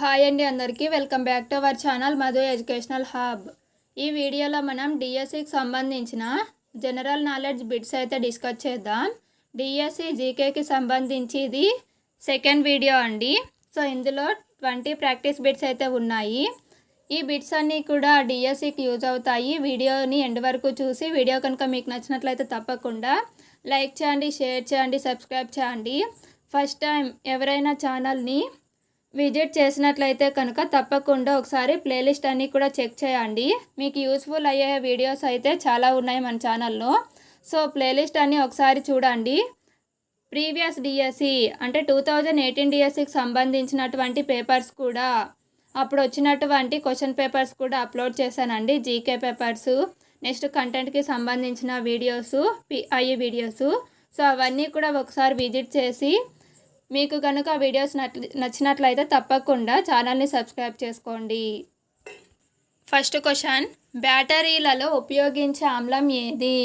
Hi అండి అందరికీ. Welcome back to our channel Madhu educational hub. ఈ వీడియోలో మనం డిఎస్సికి సంబంధించిన జనరల్ నాలెడ్జ్ బిట్స్ అయితే డిస్కస్ చేద్దాం. డిఎస్సి జీకేకి సంబంధించి ఇది సెకండ్ వీడియో అండి. సో ఇందులో ట్వంటీ ప్రాక్టీస్ బిట్స్ అయితే ఉన్నాయి. ఈ బిట్స్ అన్నీ కూడా డిఎస్సికి యూజ్ అవుతాయి. వీడియోని ఎండ్ వరకు చూసి వీడియో కనుక మీకు నచ్చినట్లయితే తప్పకుండా లైక్ చేయండి షేర్ చేయండి సబ్స్క్రైబ్ చేయండి. ఫస్ట్ టైం ఎవరైనా ఛానల్ని విజిట్ చేసినట్లయితే కనుక తప్పకుండా ఒకసారి ప్లేలిస్ట్ అన్నీ కూడా చెక్ చేయండి. మీకు యూస్ఫుల్ అయ్యే వీడియోస్ అయితే చాలా ఉన్నాయి మన ఛానల్లో. సో ప్లేలిస్ట్ అన్నీ ఒకసారి చూడండి. ప్రీవియస్ డిఎస్సి అంటే టూ థౌజండ్ ఎయిటీన్ డిఎస్సికి సంబంధించినటువంటి పేపర్స్ కూడా అప్పుడు వచ్చినటువంటి క్వశ్చన్ పేపర్స్ కూడా అప్లోడ్ చేశానండి. జీకే పేపర్స్ నెక్స్ట్ కంటెంట్కి సంబంధించిన వీడియోస్ పిఐ వీడియోస్. సో అవన్నీ కూడా ఒకసారి విజిట్ చేసి మీకు కనుక వీడియోస్ నచ్చినట్లయితే తప్పకుండా ఛానల్ని సబ్స్క్రైబ్ చేసుకోండి. ఫస్ట్ క్వశ్చన్ బ్యాటరీలలో ఉపయోగించే ఆమ్లం ఏది?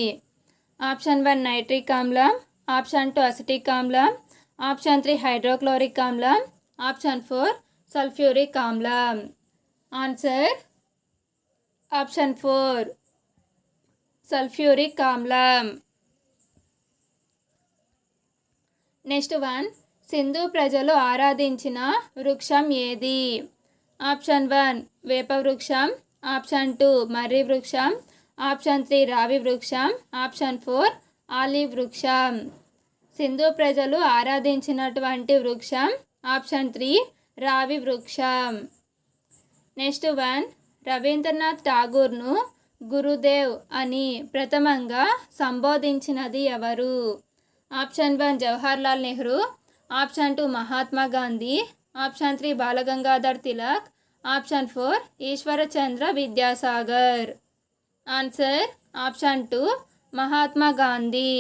ఆప్షన్ వన్ నైట్రిక్ ఆమ్లం ఆప్షన్ టూ అసిటిక్ ఆమ్లం ఆప్షన్ త్రీ హైడ్రోక్లోరిక్ ఆమ్లం ఆప్షన్ ఫోర్ సల్ఫ్యూరిక్ ఆమ్లం. ఆన్సర్ ఆప్షన్ ఫోర్ సల్ఫ్యూరిక్ ఆమ్లం. నెక్స్ట్ వన్ సింధు ప్రజలు ఆరాధించిన వృక్షం ఏది? ఆప్షన్ వన్ వేప వృక్షం. ఆప్షన్ టూ మర్రి వృక్షం. ఆప్షన్ త్రీ రావి వృక్షం. ఆప్షన్ ఫోర్ ఆలివ్ వృక్షం. సింధు ప్రజలు ఆరాధించినటువంటి వృక్షం. ఆప్షన్ త్రీ రావి వృక్షం. నెక్స్ట్ వన్ రవీంద్రనాథ్ ఠాగూర్ను గురుదేవ్ అని ప్రథమంగా సంబోధించినది ఎవరు? Option one Jawaharlal Nehru. Option two Mahatma Gandhi option three Balagangadhar Tilak option four Ishwarchandra Vidyasagar. Answer option two Mahatma Gandhi.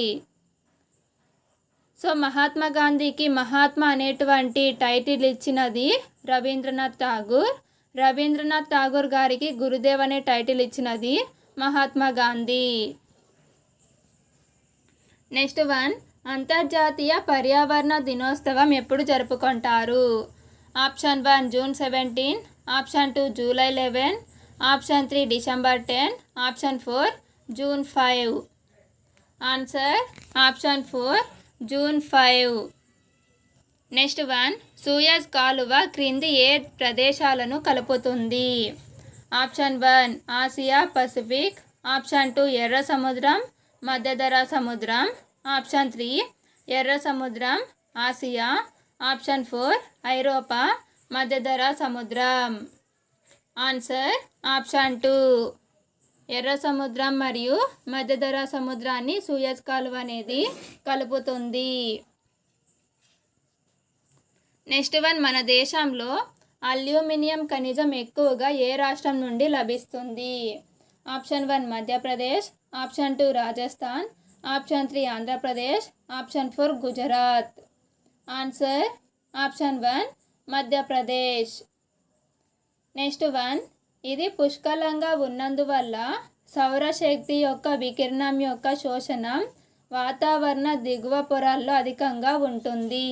So Mahatma గాంధీకి మహాత్మా అనేటువంటి టైటిల్ ఇచ్చినది రవీంద్రనాథ్ ఠాగూర్. రవీంద్రనాథ్ ఠాగూర్ గారికి గురుదేవ్ అనే టైటిల్ ఇచ్చినది మహాత్మా గాంధీ. నెక్స్ట్ వన్ అంతర్జాతీయ పర్యావరణ దినోత్సవం ఎప్పుడు జరుపుకుంటారు? Option one June seventeen option two July eleven option three December ten option four June five. Answer option four June five. Next one Suez కాలువ క్రింది ఏ ప్రదేశాలను కలుపుతుంది? Option one Asia Pacific option two ఎర్ర సముద్రం మధ్యధర సముద్రం ఆప్షన్ త్రీ ఎర్ర సముద్రం ఆసియా. ఆప్షన్ ఫోర్ ఐరోపా మధ్యధర సముద్రం. Answer option two. ఎర్ర సముద్రం మరియు మధ్యధర సముద్రాన్ని సూయజ్ కాలువ అనేది కలుపుతుంది. నెక్స్ట్ వన్ మన దేశంలో అల్యూమినియం ఖనిజం ఎక్కువగా ఏ రాష్ట్రం నుండి లభిస్తుంది? Option one Madhya Pradesh. Option two Rajasthan. Option three Andhra Pradesh. Option four Gujarat. Answer option one Madhya Pradesh. Next one ఇది పుష్కలంగా ఉన్నందువల్ల సౌరశక్తి యొక్క వికిరణం యొక్క శోషణం వాతావరణ దిగువ పొరాల్లో అధికంగా ఉంటుంది.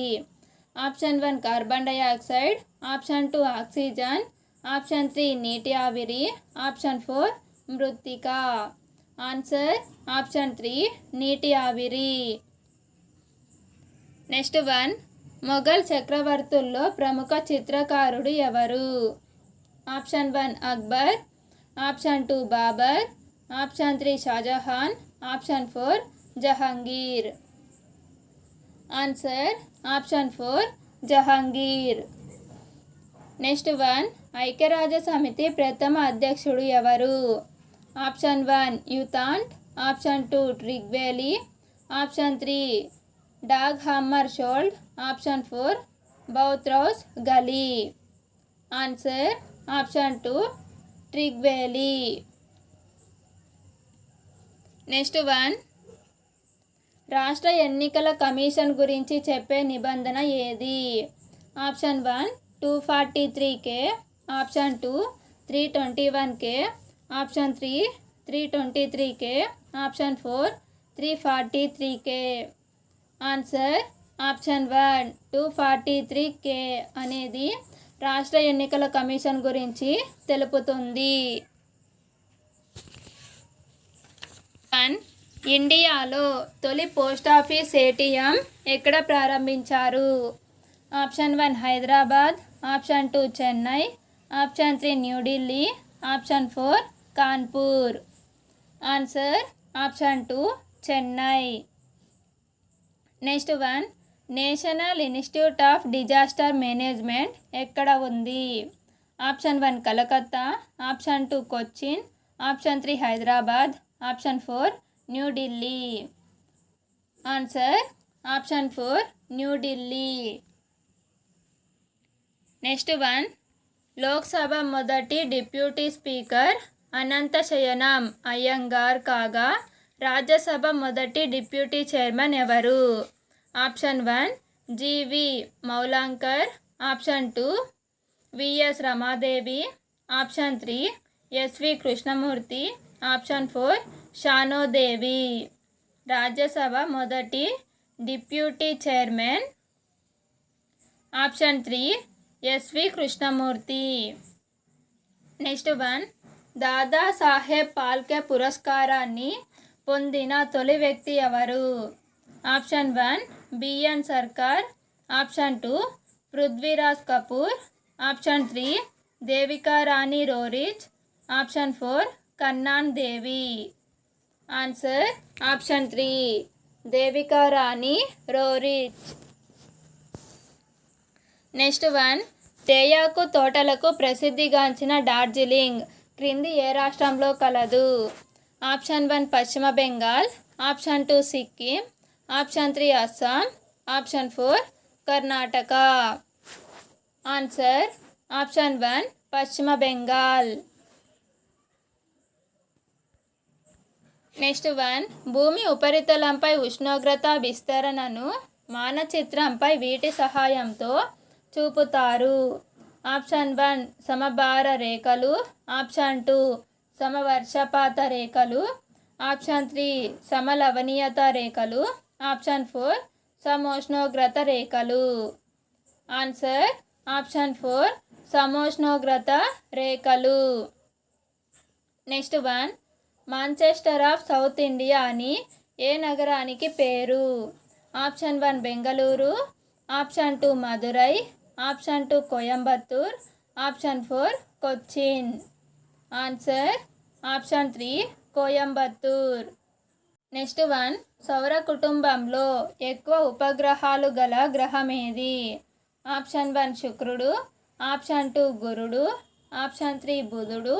Option one carbon dioxide option two oxygen. Option three నీటి ఆవిరి. ఆప్షన్ ఫోర్ మృత్తిక ఆన్సర్ ఆప్షన్ త్రీ నీటి ఆవిరి నెక్స్ట్ వన్ మొఘల్ చక్రవర్తుల్లో ప్రముఖ చిత్రకారుడు ఎవరు? Option one Akbar option two Babur option three Shah Jahan option four Jahangir answer option four Jahangir next one ఐక్యరాజ్య సమితి ప్రథమ అధ్యక్షుడు ఎవరు? Option one U Thant option two Trygve Lie option three Dag Hammarskjold option four Boutros Ghali. Answer option two Trygve Lie. Next one. రాష్ట్ర ఎన్నికల commission గురించి చెప్పే నిబంధన ఏది? Option one two forty three K option two three twenty one K option three three twenty three K option four three forty three K answer option one two forty three K అనేది రాష్ట్ర ఎన్నికల commission గురించి తెలుపుతుంది. One ఇండియాలో తొలి post office ATM ఎక్కడ ప్రారంభించారు? Option one Hyderabad. Option two Chennai. Option three New Delhi option four Kanpur. Answer option two Chennai. Next one national institute of disaster management ఎక్కడ ఉంది? Option one Calcutta. Option two Cochin. Option three Hyderabad. Option four New Delhi answer option four New Delhi next one Lok Sabha మొదటి deputy speaker Ananthasayanam Ayyangar కాగా రాజ్యసభ మొదటి deputy chairman ఎవరు? Option one G V Mavalankar option two V S Ramadevi option three S V Krishnamurthy option four Shano Devi. Rajya Sabha మొదటి deputy chairman option three S V Krishnamurthy. Next one Dada Saheb Phalke పురస్కారాన్ని పొందిన తొలి వ్యక్తి ఎవరు? Option one B N Sircar. Option two Prithviraj Kapoor. Option three Devika Rani Roerich. Option four Kanan Devi. Answer option three Devika Rani Roerich. Next one తేయాకు తోటలకు ప్రసిద్ధిగాంచిన డార్జిలింగ్. క్రింది ఏ రాష్ట్రంలో కలదు? Option one Paschim Bengal option two Sikkim option three Assam option four Karnataka. Answer option one Paschim Bengal. Next one భూమి ఉపరితలంపై ఉష్ణోగ్రత విస్తరణను మానచిత్రంపై వీటి సహాయంతో చూపుతారు. ఆప్షన్ వన్ సమభార రేఖలు. ఆప్షన్ టూ సమవర్షపాత రేఖలు. ఆప్షన్ త్రీ సమలవనీయత రేఖలు. ఆప్షన్ ఫోర్ సమోష్ణోగ్రత రేఖలు. ఆన్సర్ ఆప్షన్ ఫోర్ సమోష్ణోగ్రత రేఖలు. Next one Manchester of South India అని ఏ నగరానికి పేరు? Option one Bengaluru. Option two Madurai option two Coimbatore option four Cochin. Answer option three Coimbatore. Next one సౌర కుటుంబంలో ఎక్కువ ఉపగ్రహాలు గల గ్రహం ఏది ఆప్షన్ వన్ శుక్రుడు ఆప్షన్ టూ గురుడు ఆప్షన్ త్రీ బుధుడు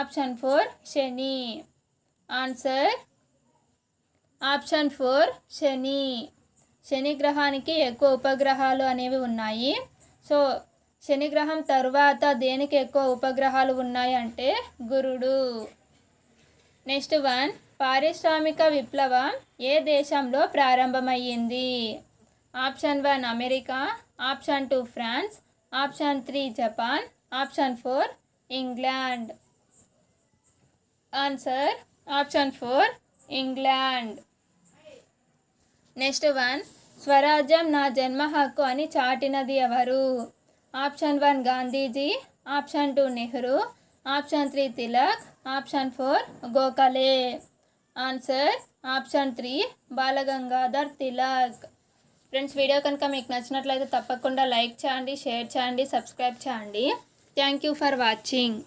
ఆప్షన్ ఫోర్ శని. ఆన్సర్ ఆప్షన్ ఫోర్ శని. శని గ్రహానికి ఎక్కువ ఉపగ్రహాలు అనేవి ఉన్నాయి. సో శనిగ్రహం తర్వాత దేనికి ఎక్కువ ఉపగ్రహాలు ఉన్నాయంటే గురుడు. నెక్స్ట్ వన్ పారిశ్రామిక విప్లవం ఏ దేశంలో ప్రారంభమయ్యింది? Option one America option two France option three Japan option four England. Answer option four England. Next one స్వరాజ్యం నా జన్మ హక్కు అని చాటినది ఎవరు? Option one Gandhiji option two Nehru option three Tilak option four Gokhale. Answer option three Balagangadhar Tilak. Friends video కనుక మీకు నచ్చినట్లయితే తప్పకుండా లైక్ చేయండి షేర్ చేయండి సబ్స్క్రైబ్ చేయండి. Thank you for watching.